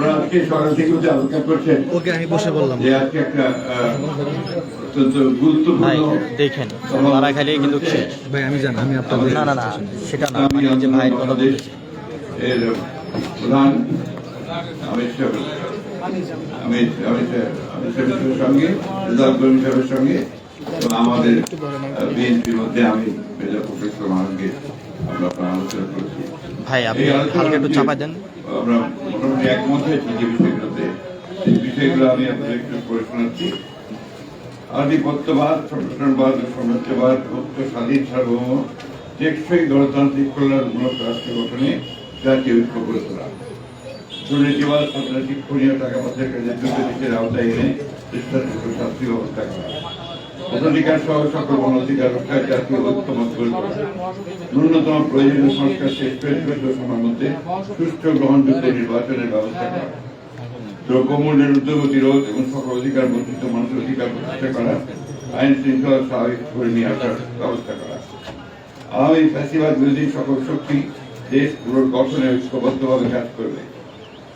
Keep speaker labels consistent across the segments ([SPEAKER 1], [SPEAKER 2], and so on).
[SPEAKER 1] আপনারা আজকে সকাল থেকে যে আলোচনা করছেন
[SPEAKER 2] ওকে আমি বসে বললাম।
[SPEAKER 1] যে আজকে একটা অত্যন্ত
[SPEAKER 3] ভাই
[SPEAKER 1] গুরুত্বপূর্ণ
[SPEAKER 3] দেখেন মারা খাইলে কিন্তু শেষ।
[SPEAKER 2] ভাই আমি জানি আমি আপনাদের
[SPEAKER 3] না না না সেটা না। মানে যে কথা
[SPEAKER 1] এর প্রধান অমিত অমিত অমিত অমিত সঙ্গে রেজাল করিম সাহেবের সঙ্গে এবং আমাদের বিএনপির মধ্যে আমি মেজর প্রফেসর আমরা আলোচনা করেছি।
[SPEAKER 3] ভাই আপনি হালকা একটু চাপাই দেন।
[SPEAKER 1] আমরা মোটামুটি একমত হয়েছি যে বিষয়গুলোতে। সেই বিষয়গুলো আমি আপনাদের একটু করে শোনাচ্ছি। আধিপত্যবাদ ও সাম্রাজ্যবাদ মুক্ত স্বাধীন সার্বভৌম টেকসই গণতান্ত্রিক কল্যাণমূলক রাষ্ট্র গঠনে জাতীয় ঐক্য গড়ে তোলা। দুর্নীতিবাদ শিক্ষণীয় টাকা পয়সার কাজে দ্রুত দেশের আওতায় এনে দৃষ্টান্ত শাস্তি ব্যবস্থা করা। ভোটাধিকার সহ সকল অধিকার রক্ষায় জাতীয় ঐক্যমত ন্যূনতম প্রয়োজনীয় সংস্কার শেষ দ্রুত সময়ের মধ্যে সুষ্ঠু গ্রহণযোগ্য নির্বাচনের ব্যবস্থা করা। দ্রব্যমূল্যের ঊর্ধ্বগতি রোধ এবং সকল অধিকার বঞ্চিত মানুষের অধিকার প্রতিষ্ঠা করা, আইন শৃঙ্খলা স্বাভাবিক করে নিয়ে আসার ব্যবস্থা করা। আওয়ামী ফ্যাসিবাদ বিরোধী সকল শক্তি দেশ পুনর্গঠনে ঐক্যবদ্ধভাবে কাজ করবে।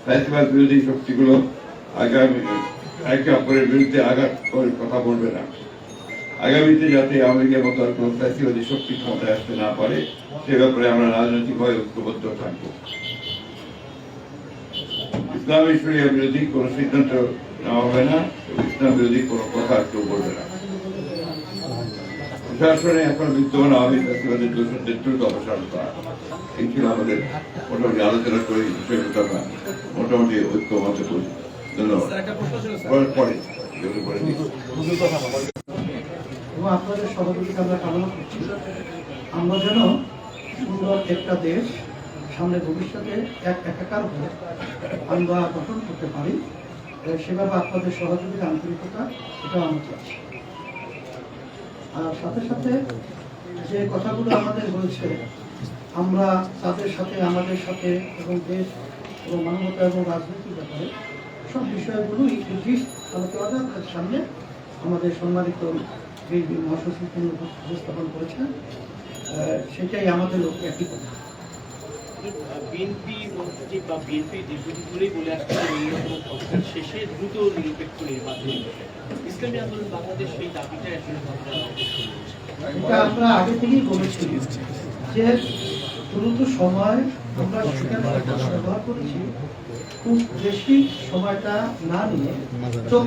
[SPEAKER 1] ফ্যাসিবাদ বিরোধী শক্তিগুলো আগামী, একে অপরের বিরুদ্ধে আঘাত করে কথা বলবে না। আগামীতে যাতে আওয়ামী লীগের মতো আর কোনো ফ্যাসিবাদী শক্তি ক্ষমতায় আসতে না পারে সে ব্যাপারে আমরা রাজনৈতিকভাবে ঐক্যবদ্ধ থাকব। ইসলামী শরিয়া বিরোধী কোনো সিদ্ধান্ত নেওয়া হবে না ইসলাম বিরোধী কোনো কথা কেউ বলবে না। প্রশাসনে এখন বিদ্যমান আওয়ামী ফ্যাসিবাদের দোষদের দ্রুত অপসারণ করা। এই ছিল আমাদের মোটামুটি আলোচনা করে আমরা মোটামুটি ঐক্যমতে করি। ধন্যবাদ। পরে- পরে।
[SPEAKER 4] এবং আপনাদের সহযোগিতা আমরা কামনা করছি। আমরা যেন সুন্দর একটা দেশ, সামনে ভবিষ্যতে এক একাকার হয়ে আমরা গঠন করতে পারি সেভাবে আপনাদের সহযোগিতা, আন্তরিকতা এটা আমরা চাচ্ছি আর সাথে সাথে যে কথাগুলো আমাদের বলছে, আমরা তাদের সাথে, আমাদের সাথে এবং দেশ এবং মানবতা এবং রাজনীতির ব্যাপারে সব বিষয়গুলোই ইংলিশ আলোচনার সামনে আমাদের সম্মানিত এই মহাসচিব তিনি উপস্থাপন করেছেন সেটাই আমাদের লোক একই কথা।
[SPEAKER 5] বিএনপি মহাসচিব বা বিএনপি দীর্ঘদিন ধরেই বলে আসছে সংস্কার শেষে দ্রুত নিরপেক্ষ নির্বাচন ইসলামী আন্দোলন বাংলাদেশ সেই দাবিটা আসলে
[SPEAKER 4] এটা আমরা আগে থেকেই বলেছি যে দ্রুত সময় আমরা ব্যবহার করেছি খুব বেশি সময়টা না নিয়ে চোখ